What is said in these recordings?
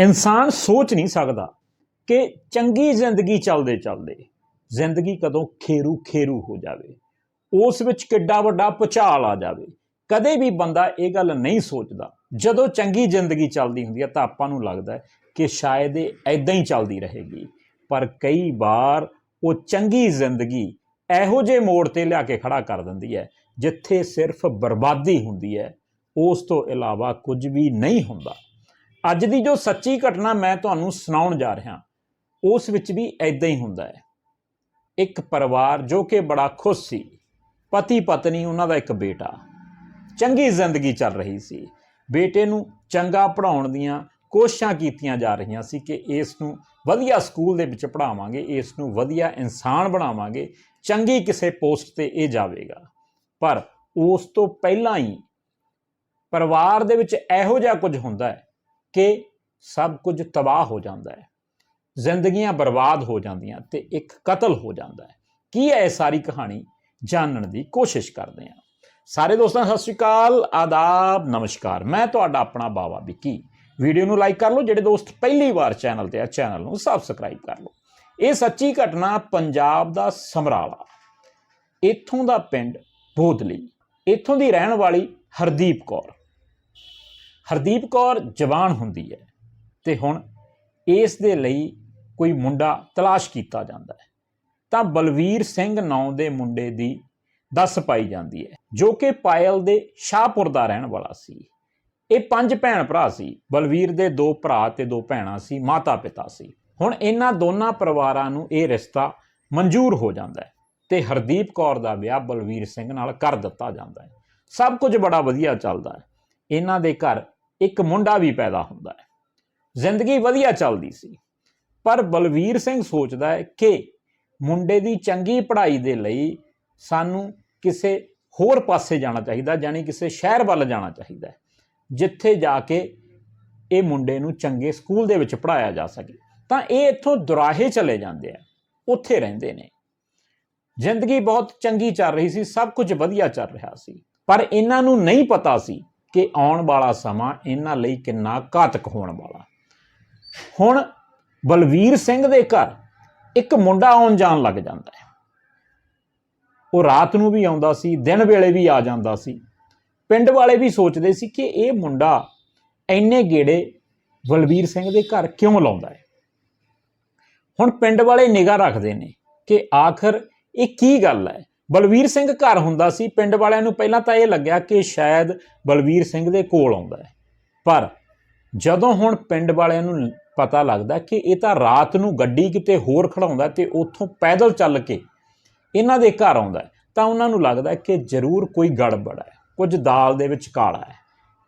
ਇਨਸਾਨ ਸੋਚ ਨਹੀਂ ਸਕਦਾ ਕਿ ਚੰਗੀ ਜ਼ਿੰਦਗੀ ਚੱਲਦੇ ਚੱਲਦੇ ਜ਼ਿੰਦਗੀ ਕਦੋਂ ਖੇਰੂ ਖੇਰੂ ਹੋ ਜਾਵੇ, ਉਸ ਵਿੱਚ ਕਿੱਡਾ ਵੱਡਾ ਭੁਚਾਲ ਆ ਜਾਵੇ। ਕਦੇ ਵੀ ਬੰਦਾ ਇਹ ਗੱਲ ਨਹੀਂ ਸੋਚਦਾ, ਜਦੋਂ ਚੰਗੀ ਜ਼ਿੰਦਗੀ ਚੱਲਦੀ ਹੁੰਦੀ ਹੈ ਤਾਂ ਆਪਾਂ ਨੂੰ ਲੱਗਦਾ ਹੈ ਕਿ ਸ਼ਾਇਦ ਇਹ ਐਦਾਂ ਹੀ ਚੱਲਦੀ ਰਹੇਗੀ। ਪਰ ਕਈ ਵਾਰ ਉਹ ਚੰਗੀ ਜ਼ਿੰਦਗੀ ਇਹੋ ਜਿਹੇ ਮੋੜ ਤੇ ਲਿਆ ਕੇ ਖੜਾ ਕਰ ਦਿੰਦੀ ਹੈ, ਜਿੱਥੇ ਸਿਰਫ ਬਰਬਾਦੀ ਹੁੰਦੀ ਹੈ, ਉਸ ਤੋਂ ਇਲਾਵਾ ਕੁਝ ਵੀ ਨਹੀਂ ਹੁੰਦਾ। ਅੱਜ ਦੀ ਜੋ ਸੱਚੀ ਘਟਨਾ ਮੈਂ ਤੁਹਾਨੂੰ ਸੁਣਾਉਣ ਜਾ ਰਿਹਾ, ਉਸ ਵਿੱਚ ਵੀ ਐਦਾਂ ਹੀ ਹੁੰਦਾ ਹੈ। ਇੱਕ ਪਰਿਵਾਰ ਜੋ ਕਿ ਬੜਾ ਖੁਸ਼ ਸੀ ਪਤੀ ਪਤਨੀ ਉਹਨਾਂ ਦਾ ਇੱਕ ਬੇਟਾ, ਚੰਗੀ ਜ਼ਿੰਦਗੀ ਚੱਲ ਰਹੀ ਸੀ। ਬੇਟੇ ਨੂੰ ਚੰਗਾ ਪੜਾਉਣ ਦੀਆਂ ਕੋਸ਼ਿਸ਼ਾਂ ਕੀਤੀਆਂ ਜਾ ਰਹੀਆਂ ਸੀ ਕਿ ਇਸ ਨੂੰ ਵਧੀਆ ਸਕੂਲ ਦੇ ਵਿੱਚ ਪੜਾਵਾਂਗੇ ਇਸ ਨੂੰ ਵਧੀਆ ਇਨਸਾਨ ਬਣਾਵਾਂਗੇ, ਚੰਗੀ ਕਿਸੇ ਪੋਸਟ ਤੇ ਇਹ ਜਾਵੇਗਾ। ਪਰ ਉਸ ਤੋਂ ਪਹਿਲਾਂ ਹੀ ਪਰਿਵਾਰ ਦੇ ਵਿੱਚ ਇਹੋ ਜਿਹਾ ਕੁਝ ਹੁੰਦਾ ਹੈ ਕਿ ਸਭ ਕੁਝ ਤਬਾਹ ਹੋ ਜਾਂਦਾ ਹੈ। ਜ਼ਿੰਦਗੀਆਂ ਬਰਬਾਦ ਹੋ ਜਾਂਦੀਆਂ ਤੇ ਇੱਕ ਕਤਲ ਹੋ ਜਾਂਦਾ ਹੈ। ਕੀ ਹੈ ਇਹ ਸਾਰੀ ਕਹਾਣੀ? ਜਾਣਨ ਦੀ ਕੋਸ਼ਿਸ਼ ਕਰਦੇ ਹਾਂ। ਸਾਰੇ ਦੋਸਤਾਂ, ਸਤਿ ਸ਼੍ਰੀ ਅਕਾਲ, ਆਦਾਬ, ਨਮਸਕਾਰ। ਮੈਂ ਤੁਹਾਡਾ ਆਪਣਾ ਬਾਵਾ ਵਿੱਕੀ। ਵੀਡੀਓ ਨੂੰ ਲਾਈਕ ਕਰ ਲਓ, ਜਿਹੜੇ ਦੋਸਤ ਪਹਿਲੀ ਵਾਰ ਚੈਨਲ ਤੇ ਆ, ਚੈਨਲ ਨੂੰ ਸਬਸਕ੍ਰਾਈਬ ਕਰ ਲਓ। ਇਹ ਸੱਚੀ ਘਟਨਾ ਪੰਜਾਬ ਦਾ ਸਮਰਾਲਾ। ਇੱਥੋਂ ਦਾ ਪਿੰਡ ਬੋਧਲੀ ਇੱਥੋਂ ਦੀ ਰਹਿਣ ਵਾਲੀ ਹਰਦੀਪ ਕੌਰ। ਹਰਦੀਪ ਕੌਰ ਜਵਾਨ ਹੁੰਦੀ ਹੈ ਤੇ ਹੁਣ ਇਸ ਦੇ ਲਈ ਕੋਈ ਮੁੰਡਾ ਤਲਾਸ਼ ਕੀਤਾ ਜਾਂਦਾ ਹੈ। ਤਾਂ ਬਲਵੀਰ ਸਿੰਘ ਨਾਂ ਦੇ ਮੁੰਡੇ ਦੀ ਦੱਸ ਪਾਈ ਜਾਂਦੀ ਹੈ, ਜੋ ਕਿ ਪਾਇਲ ਦੇ ਸ਼ਾਹਪੁਰ ਦਾ ਰਹਿਣ ਵਾਲਾ ਸੀ। ਇਹ ਪੰਜ ਭੈਣ ਭਰਾ ਸੀ। ਬਲਵੀਰ ਦੇ ਦੋ ਭਰਾ ਤੇ ਦੋ ਭੈਣਾਂ ਸੀ, ਮਾਤਾ ਪਿਤਾ ਸੀ। ਹੁਣ ਇਹਨਾਂ ਦੋਨਾਂ ਪਰਿਵਾਰਾਂ ਨੂੰ ਇਹ ਰਿਸ਼ਤਾ ਮਨਜ਼ੂਰ ਹੋ ਜਾਂਦਾ ਹੈ ਤੇ ਹਰਦੀਪ ਕੌਰ ਦਾ ਵਿਆਹ ਬਲਵੀਰ ਸਿੰਘ ਨਾਲ ਕਰ ਦਿੱਤਾ ਜਾਂਦਾ ਹੈ। ਸਭ ਕੁਝ ਬੜਾ ਵਧੀਆ ਚੱਲਦਾ ਹੈ। ਇਹਨਾਂ ਦੇ ਘਰ ਇੱਕ ਮੁੰਡਾ ਵੀ ਪੈਦਾ ਹੁੰਦਾ ਹੈ। ਜ਼ਿੰਦਗੀ ਵਧੀਆ ਚੱਲਦੀ ਸੀ, ਪਰ ਬਲਵੀਰ ਸਿੰਘ ਸੋਚਦਾ ਹੈ ਕਿ ਮੁੰਡੇ ਦੀ ਚੰਗੀ ਪੜ੍ਹਾਈ ਦੇ ਲਈ ਸਾਨੂੰ ਕਿਸੇ ਹੋਰ ਪਾਸੇ ਜਾਣਾ ਚਾਹੀਦਾ ਯਾਨੀ ਕਿਸੇ ਸ਼ਹਿਰ ਵੱਲ ਜਾਣਾ ਚਾਹੀਦਾ ਜਿੱਥੇ ਜਾ ਕੇ ਇਹ ਮੁੰਡੇ ਨੂੰ ਚੰਗੇ ਸਕੂਲ ਦੇ ਵਿੱਚ ਪੜਾਇਆ ਜਾ ਸਕੇ। ਤਾਂ ਇਹ ਇੱਥੋਂ ਦੁਰਾਹੇ ਚਲੇ ਜਾਂਦੇ ਆ, ਉੱਥੇ ਰਹਿੰਦੇ ਨੇ। ਜ਼ਿੰਦਗੀ ਬਹੁਤ ਚੰਗੀ ਚੱਲ ਰਹੀ ਸੀ, ਸਭ ਕੁਝ ਵਧੀਆ ਚੱਲ ਰਿਹਾ ਸੀ, ਪਰ ਇਹਨਾਂ ਨੂੰ ਨਹੀਂ ਪਤਾ ਸੀ ਕਿ ਆਉਣ ਵਾਲਾ ਸਮਾਂ ਇਹਨਾਂ ਲਈ ਕਿੰਨਾ ਘਾਤਕ ਹੋਣ ਵਾਲਾ। ਹੁਣ ਬਲਵੀਰ ਸਿੰਘ ਦੇ ਘਰ ਇੱਕ ਮੁੰਡਾ ਆਉਣ ਜਾਣ ਲੱਗ ਜਾਂਦਾ ਹੈ। ਉਹ ਰਾਤ ਨੂੰ ਵੀ ਆਉਂਦਾ ਸੀ, ਦਿਨ ਵੇਲੇ ਵੀ ਆ ਜਾਂਦਾ ਸੀ। ਪਿੰਡ ਵਾਲੇ ਵੀ ਸੋਚਦੇ ਸੀ ਕਿ ਇਹ ਮੁੰਡਾ ਐਨੇ ਗੇੜੇ ਬਲਵੀਰ ਸਿੰਘ ਦੇ ਘਰ ਕਿਉਂ ਲਾਉਂਦਾ ਹੈ। ਹੁਣ ਪਿੰਡ ਵਾਲੇ ਨਿਗਾਹ ਰੱਖਦੇ ਨੇ ਕਿ ਆਖਰ ਇਹ ਕੀ ਗੱਲ ਹੈ? ਬਲਵੀਰ ਸਿੰਘ ਘਰ ਹੁੰਦਾ ਸੀ, ਪਿੰਡ ਵਾਲਿਆਂ ਨੂੰ ਪਹਿਲਾਂ ਤਾਂ ਇਹ ਲੱਗਿਆ ਕਿ ਸ਼ਾਇਦ ਬਲਵੀਰ ਸਿੰਘ ਦੇ ਕੋਲ ਆਉਂਦਾ ਹੈ। ਪਰ ਜਦੋਂ ਹੁਣ ਪਿੰਡ ਵਾਲਿਆਂ ਨੂੰ ਪਤਾ ਲੱਗਦਾ ਕਿ ਇਹ ਤਾਂ ਰਾਤ ਨੂੰ ਗੱਡੀ ਕਿਤੇ ਹੋਰ ਖੜਾਉਂਦਾ ਤੇ ਉੱਥੋਂ ਪੈਦਲ ਚੱਲ ਕੇ ਇਹਨਾਂ ਦੇ ਘਰ ਆਉਂਦਾ ਤਾਂ ਉਹਨਾਂ ਨੂੰ ਲੱਗਦਾ ਕਿ ਜ਼ਰੂਰ ਕੋਈ ਗੜਬੜ ਹੈ, ਕੁਝ ਦਾਲ ਦੇ ਵਿੱਚ ਕਾਲਾ ਹੈ।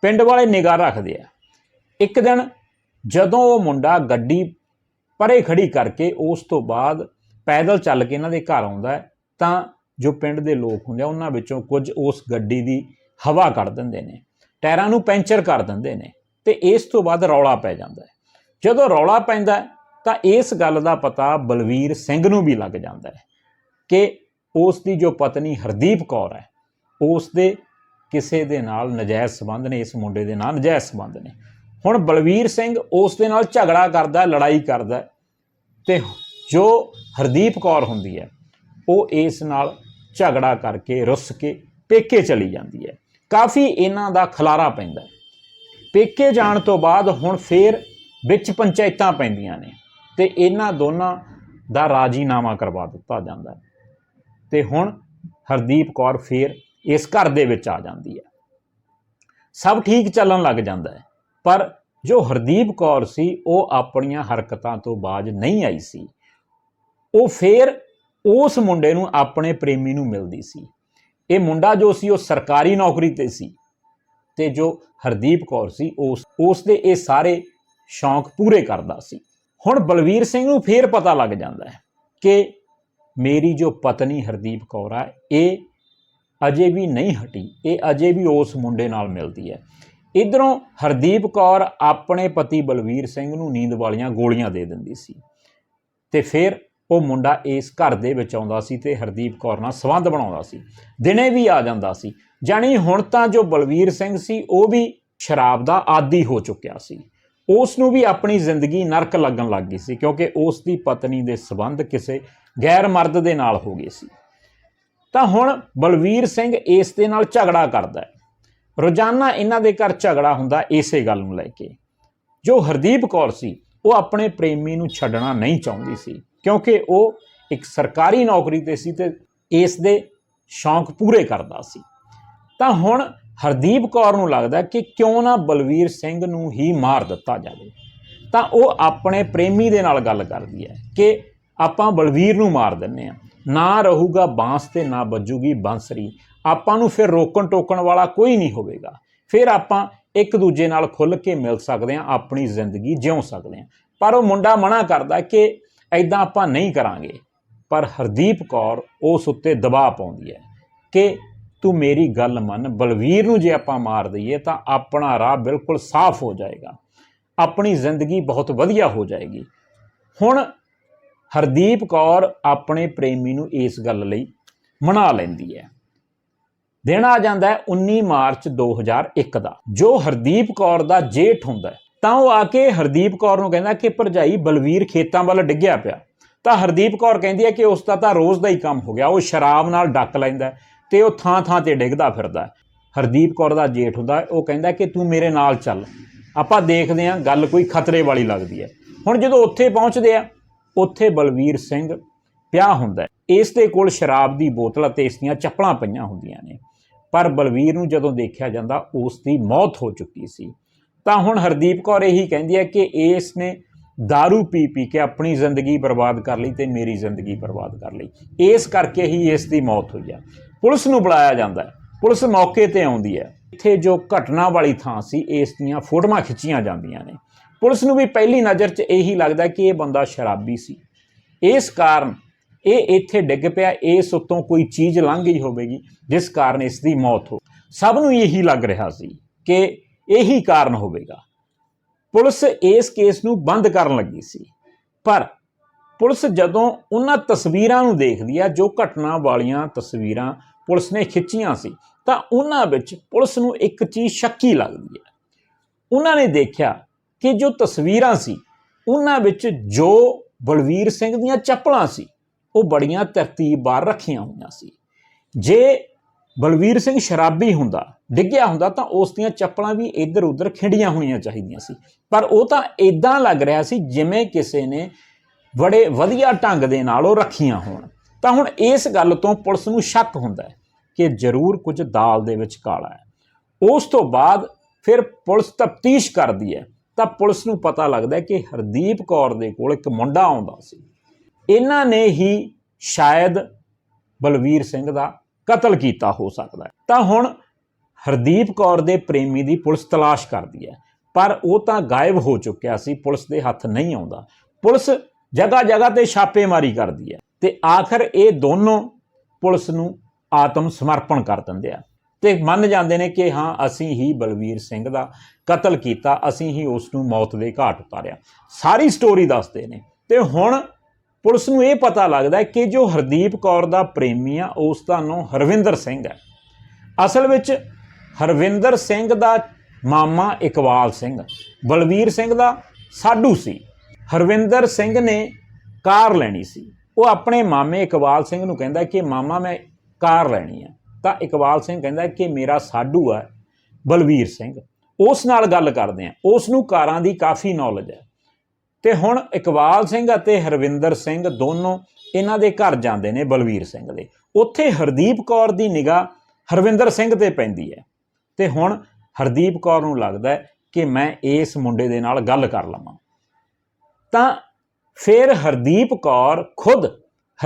ਪਿੰਡ ਵਾਲੇ ਨਿਗਾਹ ਰੱਖਦੇ ਆ। ਇੱਕ ਦਿਨ ਜਦੋਂ ਉਹ ਮੁੰਡਾ ਗੱਡੀ ਪਰੇ ਖੜੀ ਕਰਕੇ ਉਸ ਤੋਂ ਬਾਅਦ ਪੈਦਲ ਚੱਲ ਕੇ ਇਹਨਾਂ ਦੇ ਘਰ ਆਉਂਦਾ ਤਾਂ ਜੋ ਪਿੰਡ ਦੇ ਲੋਕ ਹੁੰਦੇ ਆ, ਉਹਨਾਂ ਵਿੱਚੋਂ ਕੁਝ ਉਸ ਗੱਡੀ ਦੀ ਹਵਾ ਕੱਢ ਦਿੰਦੇ ਨੇ, ਟਾਇਰਾਂ ਨੂੰ ਪੈਂਚਰ ਕਰ ਦਿੰਦੇ ਨੇ ਤੇ ਇਸ ਤੋਂ ਬਾਅਦ ਰੌਲਾ ਪੈ ਜਾਂਦਾ ਹੈ। ਜਦੋਂ ਰੌਲਾ ਪੈਂਦਾ ਤਾਂ ਇਸ ਗੱਲ ਦਾ ਪਤਾ ਬਲਵੀਰ ਸਿੰਘ ਨੂੰ ਵੀ ਲੱਗ ਜਾਂਦਾ ਹੈ ਕਿ ਉਸ ਦੀ ਜੋ ਪਤਨੀ ਹਰਦੀਪ ਕੌਰ ਹੈ, ਉਸ ਦੇ ਕਿਸੇ ਦੇ ਨਾਲ ਨਜਾਇਜ਼ ਸੰਬੰਧ ਨੇ, ਇਸ ਮੁੰਡੇ ਦੇ ਨਾਲ ਨਜਾਇਜ਼ ਸੰਬੰਧ ਨੇ। ਹੁਣ ਬਲਵੀਰ ਸਿੰਘ ਉਸ ਦੇ ਨਾਲ ਝਗੜਾ ਕਰਦਾ, ਲੜਾਈ ਕਰਦਾ ਹੈ ਤੇ ਜੋ ਹਰਦੀਪ ਕੌਰ ਹੁੰਦੀ ਹੈ ਉਹ ਇਸ ਨਾਲ ਝਗੜਾ ਕਰਕੇ ਰੁੱਸ ਕੇ ਪੇਕੇ ਚਲੀ ਜਾਂਦੀ ਹੈ। ਕਾਫੀ ਇਹਨਾਂ ਦਾ ਖਲਾਰਾ ਪੈਂਦਾ ਹੈ। ਪੇਕੇ ਜਾਣ ਤੋਂ ਬਾਅਦ ਹੁਣ ਫੇਰ ਵਿੱਚ ਪੰਚਾਇਤਾਂ ਪੈਂਦੀਆਂ ਨੇ ਤੇ ਇਹਨਾਂ ਦੋਨਾਂ ਦਾ ਰਾਜੀਨਾਮਾ ਕਰਵਾ ਦਿੱਤਾ ਜਾਂਦਾ ਹੈ। ਤੇ ਹੁਣ ਹਰਦੀਪ ਕੌਰ ਫੇਰ ਇਸ ਘਰ ਦੇ ਵਿੱਚ ਆ ਜਾਂਦੀ ਹੈ। ਸਭ ਠੀਕ ਚੱਲਣ ਲੱਗ ਜਾਂਦਾ ਹੈ, ਪਰ ਜੋ ਹਰਦੀਪ ਕੌਰ ਸੀ, ਉਹ ਆਪਣੀਆਂ ਹਰਕਤਾਂ ਤੋਂ ਬਾਜ ਨਹੀਂ ਆਈ ਸੀ। ਉਹ ਫੇਰ ਉਸ ਮੁੰਡੇ ਨੂੰ ਆਪਣੇ ਪ੍ਰੇਮੀ ਨੂੰ ਮਿਲਦੀ ਸੀ। ਇਹ ਮੁੰਡਾ ਜੋ ਸੀ, ਉਹ ਸਰਕਾਰੀ ਨੌਕਰੀ ਤੇ ਸੀ ਤੇ ਜੋ ਹਰਦੀਪ ਕੌਰ ਸੀ, ਉਸ ਉਸ ਦੇ ਇਹ ਸਾਰੇ ਸ਼ੌਂਕ ਪੂਰੇ ਕਰਦਾ ਸੀ। ਹੁਣ ਬਲਵੀਰ ਸਿੰਘ ਨੂੰ ਫੇਰ ਪਤਾ ਲੱਗ ਜਾਂਦਾ ਹੈ ਕਿ ਮੇਰੀ ਜੋ ਪਤਨੀ ਹਰਦੀਪ ਕੌਰ ਆ, ਇਹ ਅਜੇ ਵੀ ਨਹੀਂ ਹਟੀ, ਇਹ ਅਜੇ ਵੀ ਉਸ ਮੁੰਡੇ ਨਾਲ ਮਿਲਦੀ ਹੈ। ਇਧਰੋਂ ਹਰਦੀਪ ਕੌਰ ਆਪਣੇ ਪਤੀ ਬਲਵੀਰ ਸਿੰਘ ਨੂੰ ਨੀਂਦ ਵਾਲੀਆਂ ਗੋਲੀਆਂ ਦੇ ਦਿੰਦੀ ਸੀ ਤੇ ਫਿਰ ਉਹ ਮੁੰਡਾ ਇਸ ਘਰ ਦੇ ਵਿੱਚ ਆਉਂਦਾ ਸੀ ਤੇ ਹਰਦੀਪ ਕੌਰ ਨਾਲ ਸੰਬੰਧ ਬਣਾਉਂਦਾ ਸੀ। ਦਿਨੇ ਵੀ ਆ ਜਾਂਦਾ ਸੀ। ਜਾਣੀ ਹੁਣ ਤਾਂ ਜੋ ਬਲਵੀਰ ਸਿੰਘ ਸੀ, ਉਹ ਵੀ ਸ਼ਰਾਬ ਦਾ ਆਦੀ ਹੋ ਚੁੱਕਿਆ ਸੀ। ਉਸ ਨੂੰ ਵੀ ਆਪਣੀ ਜ਼ਿੰਦਗੀ ਨਰਕ ਲੱਗਣ ਲੱਗ ਗਈ ਸੀ ਕਿਉਂਕਿ ਉਸ ਦੀ ਪਤਨੀ ਦੇ ਸਬੰਧ ਕਿਸੇ ਗੈਰ ਮਰਦ ਦੇ ਨਾਲ ਹੋ ਗਏ ਸੀ। ਤਾਂ ਹੁਣ ਬਲਵੀਰ ਸਿੰਘ ਇਸ ਦੇ ਨਾਲ ਝਗੜਾ ਕਰਦਾ ਹੈ। ਰੋਜ਼ਾਨਾ ਇਹਨਾਂ ਦੇ ਘਰ ਝਗੜਾ ਹੁੰਦਾ ਇਸੇ ਗੱਲ ਨੂੰ ਲੈ ਕੇ। ਜੋ ਹਰਦੀਪ ਕੌਰ ਸੀ ਉਹ ਆਪਣੇ ਪ੍ਰੇਮੀ ਨੂੰ ਛੱਡਣਾ ਨਹੀਂ ਚਾਹੁੰਦੀ ਸੀ, ਕਿਉਂਕਿ ਉਹ ਇੱਕ ਸਰਕਾਰੀ ਨੌਕਰੀ ਤੇ ਸੀ ਤੇ ਇਸ ਦੇ ਸ਼ੌਂਕ ਪੂਰੇ ਕਰਦਾ ਸੀ। ਤਾਂ ਹੁਣ ਹਰਦੀਪ ਕੌਰ ਨੂੰ ਲੱਗਦਾ ਕਿ ਕਿਉਂ ਨਾ ਬਲਵੀਰ ਸਿੰਘ ਨੂੰ ਹੀ ਮਾਰ ਦਿੱਤਾ ਜਾਵੇ। ਤਾਂ ਉਹ ਆਪਣੇ ਪ੍ਰੇਮੀ ਦੇ ਨਾਲ ਗੱਲ ਕਰਦੀ ਹੈ ਕਿ ਆਪਾਂ ਬਲਵੀਰ ਨੂੰ ਮਾਰ ਦਿੰਨੇ ਆ ਨਾ ਰਹੂਗਾ ਬਾਂਸ ਤੇ ਨਾ ਵੱਜੂਗੀ ਬਾਂਸਰੀ। ਆਪਾਂ ਨੂੰ ਫਿਰ ਰੋਕਣ ਟੋਕਣ ਵਾਲਾ ਕੋਈ ਨਹੀਂ ਹੋਵੇਗਾ। ਫਿਰ ਆਪਾਂ ਇੱਕ ਦੂਜੇ ਨਾਲ ਖੁੱਲ ਕੇ ਮਿਲ ਸਕਦੇ ਹਾਂ, ਆਪਣੀ ਜ਼ਿੰਦਗੀ ਜਿਉ ਸਕਦੇ ਹਾਂ। ਪਰ ਉਹ ਮੁੰਡਾ ਮਨਾ ਕਰਦਾ ਕਿ ਐਦਾਂ ਆਪਾਂ ਨਹੀਂ ਕਰਾਂਗੇ। ਪਰ ਹਰਦੀਪ ਕੌਰ ਉਸ ਉੱਤੇ ਦਬਾਅ ਪਾਉਂਦੀ ਹੈ ਕਿ ਤੂੰ ਮੇਰੀ ਗੱਲ ਮੰਨ, ਬਲਵੀਰ ਨੂੰ ਜੇ ਆਪਾਂ ਮਾਰ ਦਈਏ ਤਾਂ ਆਪਣਾ ਰਾਹ ਬਿਲਕੁਲ ਸਾਫ਼ ਹੋ ਜਾਏਗਾ। ਆਪਣੀ ਜ਼ਿੰਦਗੀ ਬਹੁਤ ਵਧੀਆ ਹੋ ਜਾਏਗੀ। ਹੁਣ ਹਰਦੀਪ ਕੌਰ ਆਪਣੇ ਪ੍ਰੇਮੀ ਨੂੰ ਇਸ ਗੱਲ ਲਈ ਮਨਾ ਲੈਂਦੀ ਹੈ। ਦਿਨ ਆ ਜਾਂਦਾ ਹੈ 19 ਮਾਰਚ 2001 ਦਾ। ਜੋ ਹਰਦੀਪ ਕੌਰ ਦਾ ਜੇਠ ਹੁੰਦਾ ਤਾਂ ਉਹ ਆ ਕੇ ਹਰਦੀਪ ਕੌਰ ਨੂੰ ਕਹਿੰਦਾ ਕਿ ਭਰਜਾਈ ਬਲਵੀਰ ਖੇਤਾਂ ਵੱਲ ਡਿੱਗਿਆ ਪਿਆ। ਤਾਂ ਹਰਦੀਪ ਕੌਰ ਕਹਿੰਦੀ ਹੈ ਕਿ ਉਸ ਦਾ ਤਾਂ ਰੋਜ਼ ਦਾ ਹੀ ਕੰਮ ਹੋ ਗਿਆ, ਉਹ ਸ਼ਰਾਬ ਨਾਲ ਡੱਕ ਲੈਂਦਾ ਹੈ ਤੇ ਉਹ ਥਾਂ ਥਾਂ ਤੇ ਡਿੱਗਦਾ ਫਿਰਦਾ ਹਰਦੀਪ ਕੌਰ ਦਾ ਜੇਠ ਹੁੰਦਾ ਉਹ ਕਹਿੰਦਾ ਕਿ ਤੂੰ ਮੇਰੇ ਨਾਲ ਚੱਲ, ਆਪਾਂ ਦੇਖਦੇ ਹਾਂ ਗੱਲ ਕੋਈ ਖਤਰੇ ਵਾਲੀ ਲੱਗਦੀ ਹੈ। ਹੁਣ ਜਦੋਂ ਉੱਥੇ ਪਹੁੰਚਦੇ ਆ, ਉੱਥੇ ਬਲਵੀਰ ਸਿੰਘ ਪਿਆ ਹੁੰਦਾ ਇਸ ਦੇ ਕੋਲ ਸ਼ਰਾਬ ਦੀ ਬੋਤਲ ਅਤੇ ਇਸ ਦੀਆਂ ਚੱਪਲਾਂ ਪਈਆਂ ਹੁੰਦੀਆਂ ਨੇ। ਪਰ ਬਲਵੀਰ ਨੂੰ ਜਦੋਂ ਦੇਖਿਆ ਜਾਂਦਾ ਉਸ ਦੀ ਮੌਤ ਹੋ ਚੁੱਕੀ ਸੀ। ਤਾਂ ਹੁਣ ਹਰਦੀਪ ਕੌਰ ਇਹੀ ਕਹਿੰਦੀ ਹੈ ਕਿ ਇਸ ਨੇ दारू ਪੀ ਪੀ ਕੇ ਆਪਣੀ ਜ਼ਿੰਦਗੀ ਬਰਬਾਦ ਕਰ ਲਈ ਤੇ ਮੇਰੀ ਜ਼ਿੰਦਗੀ ਬਰਬਾਦ ਕਰ ਲਈ। ਇਸ ਕਰਕੇ ਹੀ ਇਸ ਦੀ ਮੌਤ ਹੋਈ ਹੈ। ਪੁਲਿਸ ਨੂੰ ਬੁਲਾਇਆ ਜਾਂਦਾ ਹੈ। ਪੁਲਿਸ ਮੌਕੇ ਤੇ ਆਉਂਦੀ ਹੈ। ਇੱਥੇ ਜੋ ਘਟਨਾ ਵਾਲੀ ਥਾਂ ਸੀ, ਇਸ ਦੀਆਂ ਫੋਟੋਆਂ ਖਿੱਚੀਆਂ ਜਾਂਦੀਆਂ ਨੇ। ਪੁਲਿਸ ਨੂੰ ਵੀ ਪਹਿਲੀ ਨਜ਼ਰ 'ਚ ਇਹੀ ਲੱਗਦਾ ਕਿ ਇਹ ਬੰਦਾ ਸ਼ਰਾਬੀ ਸੀ। ਇਸ ਕਾਰਨ ਇਹ ਇੱਥੇ ਡਿੱਗ ਪਿਆ, ਇਸ ਉੱਤੋਂ ਕੋਈ ਚੀਜ਼ ਲੰਘ ਗਈ ਹੋਵੇਗੀ, ਜਿਸ ਕਾਰਨ ਇਸ ਦੀ ਮੌਤ ਹੋ ਸਭ ਨੂੰ ਇਹੀ ਲੱਗ ਰਿਹਾ ਸੀ ਕਿ ਇਹੀ ਕਾਰਨ ਹੋਵੇਗਾ। ਪੁਲਿਸ ਇਸ ਕੇਸ ਨੂੰ ਬੰਦ ਕਰਨ ਲੱਗੀ ਸੀ। ਪਰ ਪੁਲਿਸ ਜਦੋਂ ਉਹਨਾਂ ਤਸਵੀਰਾਂ ਨੂੰ ਦੇਖਦੀ ਆ, ਜੋ ਘਟਨਾ ਵਾਲੀਆਂ ਤਸਵੀਰਾਂ ਪੁਲਿਸ ਨੇ ਖਿੱਚੀਆਂ ਸੀ, ਤਾਂ ਉਹਨਾਂ ਵਿੱਚ ਪੁਲਿਸ ਨੂੰ ਇੱਕ ਚੀਜ਼ ਸ਼ੱਕੀ ਲੱਗਦੀ ਹੈ ਉਹਨਾਂ ਨੇ ਦੇਖਿਆ ਕਿ ਜੋ ਤਸਵੀਰਾਂ ਸੀ, ਉਹਨਾਂ ਵਿੱਚ ਜੋ ਬਲਵੀਰ ਸਿੰਘ ਦੀਆਂ ਚੱਪਲਾਂ ਸੀ ਉਹ ਬੜੀਆਂ ਤਰਤੀਬਵਾਰ ਰੱਖੀਆਂ ਹੋਈਆਂ ਸੀ। ਜੇ ਬਲਵੀਰ ਸਿੰਘ ਸ਼ਰਾਬੀ ਹੁੰਦਾ, ਡਿੱਗਿਆ ਹੁੰਦਾ ਤਾਂ ਉਸ ਦੀਆਂ ਚੱਪਲਾਂ ਵੀ ਇੱਧਰ ਉੱਧਰ ਖਿੰਡੀਆਂ ਹੋਣੀਆਂ ਚਾਹੀਦੀਆਂ ਸੀ। ਪਰ ਉਹ ਤਾਂ ਇਦਾਂ ਲੱਗ ਰਿਹਾ ਸੀ ਜਿਵੇਂ ਕਿਸੇ ਨੇ ਬੜੇ ਵਧੀਆ ਢੰਗ ਦੇ ਨਾਲ ਉਹ ਰੱਖੀਆਂ ਹੋਣ। ਤਾਂ ਹੁਣ ਇਸ ਗੱਲ ਤੋਂ ਪੁਲਿਸ ਨੂੰ ਸ਼ੱਕ ਹੁੰਦਾ ਹੈ ਕਿ ਜ਼ਰੂਰ ਕੁਝ ਦਾਲ ਦੇ ਵਿੱਚ ਕਾਲਾ ਹੈ। ਉਸ ਤੋਂ ਬਾਅਦ ਫਿਰ ਪੁਲਿਸ ਤਫਤੀਸ਼ ਕਰਦੀ ਹੈ। ਤਾਂ ਪੁਲਿਸ ਨੂੰ ਪਤਾ ਲੱਗਦਾ ਕਿ ਹਰਦੀਪ ਕੌਰ ਦੇ ਕੋਲ ਇੱਕ ਮੁੰਡਾ ਆਉਂਦਾ ਸੀ। ਇਹਨਾਂ ਨੇ ਹੀ ਸ਼ਾਇਦ ਬਲਵੀਰ ਸਿੰਘ ਦਾ ਕਤਲ ਕੀਤਾ ਹੋ ਸਕਦਾ ਹੈ। ਤਾਂ ਹੁਣ ਹਰਦੀਪ ਕੌਰ ਦੇ ਪ੍ਰੇਮੀ ਦੀ ਪੁਲਿਸ ਤਲਾਸ਼ ਕਰਦੀ ਹੈ। ਪਰ ਉਹ ਤਾਂ ਗਾਇਬ ਹੋ ਚੁੱਕਿਆ ਸੀ, ਪੁਲਿਸ ਦੇ ਹੱਥ ਨਹੀਂ ਆਉਂਦਾ। ਪੁਲਿਸ ਜਗ੍ਹਾ ਜਗ੍ਹਾ ਤੇ ਛਾਪੇਮਾਰੀ ਕਰਦੀ ਹੈ ਤੇ ਆਖਰ ਇਹ ਦੋਨੋਂ ਪੁਲਿਸ ਨੂੰ ਆਤਮ ਸਮਰਪਣ ਕਰ ਦਿੰਦੇ ਆ। ਤੇ ਮੰਨ ਜਾਂਦੇ ਨੇ ਕਿ ਹਾਂ, ਅਸੀਂ ਹੀ ਬਲਵੀਰ ਸਿੰਘ ਦਾ ਕਤਲ ਕੀਤਾ, ਅਸੀਂ ਹੀ ਉਸ ਨੂੰ ਮੌਤ ਦੇ ਘਾਟ ਉਤਾਰਿਆ। ਸਾਰੀ ਸਟੋਰੀ ਦੱਸਦੇ ਨੇ। ਤੇ ਹੁਣ ਪੁਲਿਸ ਨੂੰ ਇਹ ਪਤਾ ਲੱਗਦਾ ਕਿ ਜੋ ਹਰਦੀਪ ਕੌਰ ਦਾ ਪ੍ਰੇਮੀ ਆ, ਉਸ ਦਾ ਨਾਮ ਹਰਵਿੰਦਰ ਸਿੰਘ ਹੈ। ਅਸਲ ਵਿੱਚ ਹਰਵਿੰਦਰ ਸਿੰਘ ਦਾ ਮਾਮਾ ਇਕਬਾਲ ਸਿੰਘ, ਬਲਵੀਰ ਸਿੰਘ ਦਾ ਸਾਡੂ ਸੀ। ਹਰਵਿੰਦਰ ਸਿੰਘ ਨੇ ਕਾਰ ਲੈਣੀ ਸੀ। ਉਹ ਆਪਣੇ ਮਾਮੇ ਇਕਬਾਲ ਸਿੰਘ ਨੂੰ ਕਹਿੰਦਾ ਕਿ ਮਾਮਾ ਮੈਂ ਕਾਰ ਲੈਣੀ ਹੈ। ਤਾਂ ਇਕਬਾਲ ਸਿੰਘ ਕਹਿੰਦਾ ਕਿ ਮੇਰਾ ਸਾਡੂ ਹੈ ਬਲਵੀਰ ਸਿੰਘ। ਉਸ ਨਾਲ ਗੱਲ ਕਰਦੇ ਆ ਉਸ ਨੂੰ ਕਾਰਾਂ ਦੀ ਕਾਫੀ ਨੌਲੇਜ ਹੈ। ਤੇ ਹੁਣ ਇਕਬਾਲ ਸਿੰਘ ਅਤੇ ਹਰਵਿੰਦਰ ਸਿੰਘ ਦੋਨੋਂ ਇਹਨਾਂ ਦੇ ਘਰ ਜਾਂਦੇ ਨੇ ਬਲਵੀਰ ਸਿੰਘ ਦੇ। ਉੱਥੇ ਹਰਦੀਪ ਕੌਰ ਦੀ ਨਿਗਾਹ ਹਰਵਿੰਦਰ ਸਿੰਘ ਤੇ ਪੈਂਦੀ ਹੈ। ਤੇ ਹੁਣ ਹਰਦੀਪ ਕੌਰ ਨੂੰ ਲੱਗਦਾ ਕਿ ਮੈਂ ਇਸ ਮੁੰਡੇ ਦੇ ਨਾਲ ਗੱਲ ਕਰ ਲਵਾਂ। ਤਾਂ ਫਿਰ ਹਰਦੀਪ ਕੌਰ ਖੁਦ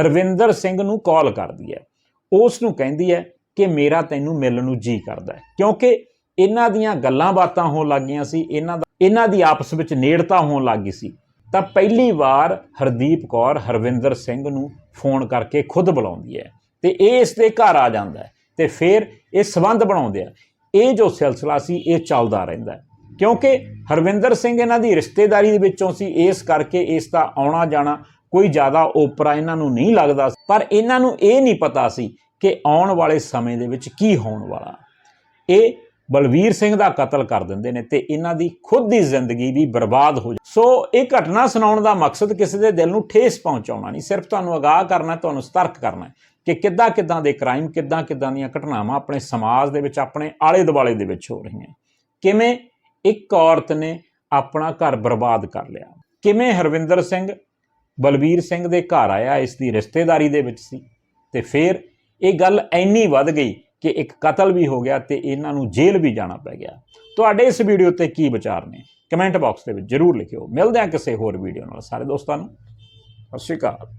ਹਰਵਿੰਦਰ ਸਿੰਘ ਨੂੰ ਕਾਲ ਕਰਦੀ ਹੈ। ਉਸ ਨੂੰ ਕਹਿੰਦੀ ਹੈ ਕਿ ਮੇਰਾ ਤੈਨੂੰ ਮਿਲਣ ਨੂੰ ਜੀ ਕਰਦਾ ਹੈ। ਕਿਉਂਕਿ ਇਹਨਾਂ ਦੀਆਂ ਗੱਲਾਂ ਬਾਤਾਂ ਹੋਣ ਲੱਗੀਆਂ ਸੀ, ਇਹਨਾਂ ਦਾ ਇਹਨਾਂ ਦੀ ਆਪਸ ਵਿੱਚ ਨੇੜਤਾ ਹੋਣ ਲੱਗੀ ਸੀ। ਤਾਂ ਪਹਿਲੀ ਵਾਰ ਹਰਦੀਪ ਕੌਰ ਹਰਵਿੰਦਰ ਸਿੰਘ ਨੂੰ ਫੋਨ ਕਰਕੇ ਖੁਦ ਬੁਲਾਉਂਦੀ ਹੈ ਤੇ ਇਹ ਇਸ ਦੇ ਘਰ ਆ ਜਾਂਦਾ ਹੈ ਤੇ ਫਿਰ ਇਹ ਸਬੰਧ ਬਣਾਉਂਦੇ ਆ। ਇਹ ਜੋ ਸਿਲਸਿਲਾ ਸੀ, ਇਹ ਚੱਲਦਾ ਰਹਿੰਦਾ ਕਿਉਂਕਿ ਹਰਵਿੰਦਰ ਸਿੰਘ ਇਹਨਾਂ ਦੀ ਰਿਸ਼ਤੇਦਾਰੀ ਦੇ ਵਿੱਚੋਂ ਸੀ, ਇਸ ਕਰਕੇ ਇਸ ਦਾ ਆਉਣਾ ਜਾਣਾ ਕੋਈ ਜ਼ਿਆਦਾ ਓਪਰਾ ਇਹਨਾਂ ਨੂੰ ਨਹੀਂ ਲੱਗਦਾ ਪਰ ਇਹਨਾਂ ਨੂੰ ਇਹ ਨਹੀਂ ਪਤਾ ਸੀ ਕਿ ਆਉਣ ਵਾਲੇ ਸਮੇਂ ਦੇ ਵਿੱਚ ਕੀ ਹੋਣ ਵਾਲਾ। ਇਹ ਬਲਵੀਰ ਸਿੰਘ ਦਾ ਕਤਲ ਕਰ ਦਿੰਦੇ ਨੇ ਤੇ ਇਹਨਾਂ ਦੀ ਖੁਦ ਦੀ ਜ਼ਿੰਦਗੀ ਵੀ ਬਰਬਾਦ ਹੋ ਜਾ ਸੋ ਇਹ ਘਟਨਾ ਸੁਣਾਉਣ ਦਾ ਮਕਸਦ ਕਿਸੇ ਦੇ ਦਿਲ ਨੂੰ ਠੇਸ ਪਹੁੰਚਾਉਣਾ ਨਹੀਂ, ਸਿਰਫ ਤੁਹਾਨੂੰ ਅਗਾਹ ਕਰਨਾ ਤੁਹਾਨੂੰ ਸਤਰਕ ਕਰਨਾ ਕਿ ਕਿੱਦਾਂ ਕਿੱਦਾਂ ਦੇ ਕ੍ਰਾਈਮ, ਕਿੱਦਾਂ ਕਿੱਦਾਂ ਦੀਆਂ ਘਟਨਾਵਾਂ ਆਪਣੇ ਸਮਾਜ ਦੇ ਵਿੱਚ, ਆਪਣੇ ਆਲੇ ਦੁਆਲੇ ਦੇ ਵਿੱਚ ਹੋ ਰਹੀਆਂ ਕਿਵੇਂ ਇੱਕ ਔਰਤ ਨੇ ਆਪਣਾ ਘਰ ਬਰਬਾਦ ਕਰ ਲਿਆ? ਕਿਵੇਂ ਹਰਵਿੰਦਰ ਸਿੰਘ ਬਲਬੀਰ ਸਿੰਘ ਦੇ ਘਰ ਆਇਆ, ਇਸ ਦੀ ਰਿਸ਼ਤੇਦਾਰੀ ਦੇ ਵਿੱਚ ਸੀ ਤੇ ਫਿਰ ਇਹ ਗੱਲ ਇੰਨੀ ਵੱਧ ਗਈ ਕਿ ਇੱਕ ਕਤਲ ਵੀ ਹੋ ਗਿਆ ਤੇ ਇਹਨਾਂ ਨੂੰ ਜੇਲ੍ਹ ਵੀ ਜਾਣਾ ਪੈ ਗਿਆ। ਤੁਹਾਡੇ ਇਸ ਵੀਡੀਓ ਤੇ ਕੀ ਵਿਚਾਰ ਨੇ? ਕਮੈਂਟ ਬਾਕਸ ਦੇ ਵਿੱਚ ਜਰੂਰ ਲਿਖਿਓ। ਮਿਲਦੇ ਹਾਂ ਕਿਸੇ ਹੋਰ ਵੀਡੀਓ ਨਾਲ। ਸਾਰੇ ਦੋਸਤਾਂ ਨੂੰ, ਸਤਿ ਸ਼੍ਰੀ ਅਕਾਲ।